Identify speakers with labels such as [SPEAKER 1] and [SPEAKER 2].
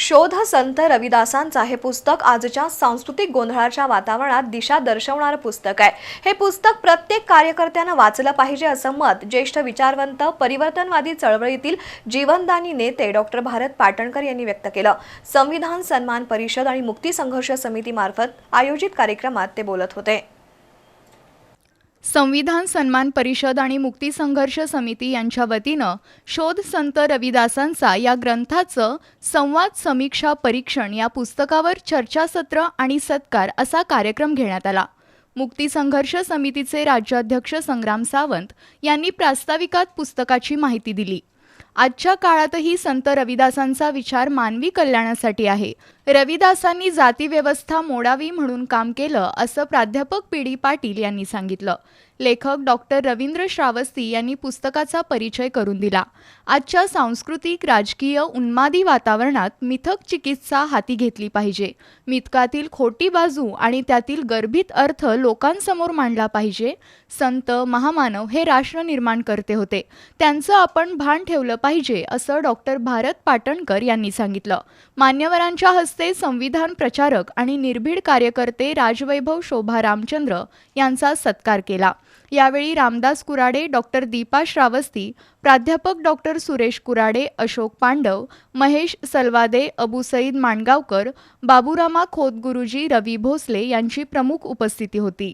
[SPEAKER 1] शोध संत रविदासांचा हे पुस्तक. आजच्या सांस्कृतिक गोंधळाच्या वातावरणात दिशा दर्शवणारं पुस्तक आहे. हे पुस्तक प्रत्येक कार्यकर्त्यानं वाचलं पाहिजे असं मत ज्येष्ठ विचारवंत परिवर्तनवादी चळवळीतील जीवनदानी नेते डॉक्टर भारत पाटणकर यांनी व्यक्त केलं. संविधान सन्मान परिषद आणि मुक्ती संघर्ष समितीमार्फत आयोजित कार्यक्रमात ते बोलत होते.
[SPEAKER 2] संविधान सन्मान परिषद आणि मुक्ती संघर्ष समिती यांच्या वतीनं शोध संत रविदासांचा या ग्रंथाचं संवाद समीक्षा परीक्षण या पुस्तकावर चर्चासत्र आणि सत्कार असा कार्यक्रम घेण्यात आला. मुक्ती संघर्ष समितीचे राज्याध्यक्ष संग्राम सावंत यांनी प्रास्ताविकात पुस्तकाची माहिती दिली. आजच्या काळातही संत रविदासांचा विचार मानवी कल्याणासाठी आहे. रविदासांनी जातीव्यवस्था मोडावी म्हणून काम केलं असं प्राध्यापक पी डी पाटील यांनी सांगितलं. लेखक डॉक्टर रवींद्र श्रावस्ती यांनी पुस्तकाचा परिचय करून दिला. आजच्या सांस्कृतिक राजकीय उन्मादी वातावरणात मिथक चिकित्सा हाती घेतली पाहिजे. मिथकातील खोटी बाजू आणि त्यातील गर्भित अर्थ लोकांसमोर मांडला पाहिजे. संत महामानव हे राष्ट्र निर्माण करते होते. त्यांचं आपण भान ठेवलं पाहिजे असं डॉक्टर भारत पाटणकर यांनी सांगितलं. मान्यवरांच्या हस्ते संविधान प्रचारक आणि निर्भीड कार्यकर्ते राजवैभव शोभा रामचंद्र यांचा सत्कार केला. यावेळी रामदास कुराडे डॉक्टर दीपा श्रावस्ती प्राध्यापक डॉक्टर सुरेश कुराडे अशोक पांडव महेश सलवादे अबू सईद माणगावकर बाबुरामा खोतगुरुजी रवी भोसले यांची प्रमुख उपस्थिती होती.